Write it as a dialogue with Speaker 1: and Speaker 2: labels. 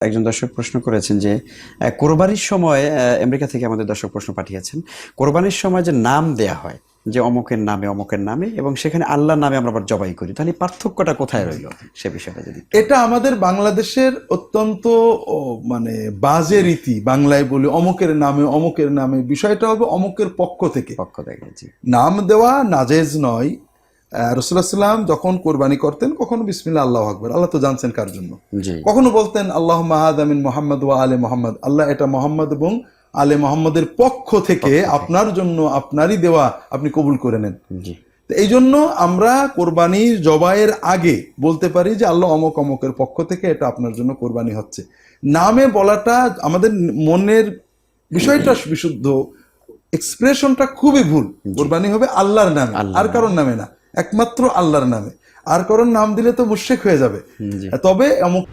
Speaker 1: একজন দর্শক প্রশ্ন করেছেন যে কোরবানির সময় আমেরিকা থেকে আমাদের দর্শক প্রশ্ন পাঠিয়েছেন কোরবানির সময় যে নাম দেয়া হয় যে অমুকের নামে অমুকের নামে এবং সেখানে আল্লাহর নামে আমরা আবার জবাই করি তাহলে পার্থক্যটা কোথায় রইল সে বিষয়টা যদি
Speaker 2: এটা আমাদের বাংলাদেশের অত্যন্ত মানে বাজে রীতি বাংলায় বলে অমুকের নামে অমুকের নামে বিষয়টা হবে অমুকের পক্ষ থেকে।
Speaker 1: পক্ষ দেখে জি।
Speaker 2: নাম দেওয়া নাজেজ নয় রসুল্লাহ সাল্লাম যখন কোরবানি করতেন কখনো বিসমিল্লা আল্লাহ আকবর। আল্লাহ তো জানছেন কার জন্য। কখনো বলতেন আল্লাহ মাহাদ আমিন মোহাম্মদ ওয়া আলে মোহাম্মদ। আল্লাহ এটা মোহাম্মদ এবং আলে মোহাম্মদের পক্ষ থেকে আপনার জন্য আপনারই দেওয়া আপনি কবুল করে নেন। এই জন্য আমরা কোরবানির জবাইয়ের আগে বলতে পারি যে আল্লাহ অমক অমকের পক্ষ থেকে এটা আপনার জন্য কোরবানি হচ্ছে। নামে বলাটা আমাদের মনের বিষয়টা বিশুদ্ধ এক্সপ্রেশনটা খুবই ভুল। কোরবানি হবে আল্লাহর নামে আর কারোর নামে না। একমাত্র আল্লাহর নামে। আর কারোর নাম দিলে তো মুশেক হয়ে যাবে। তবে অমুক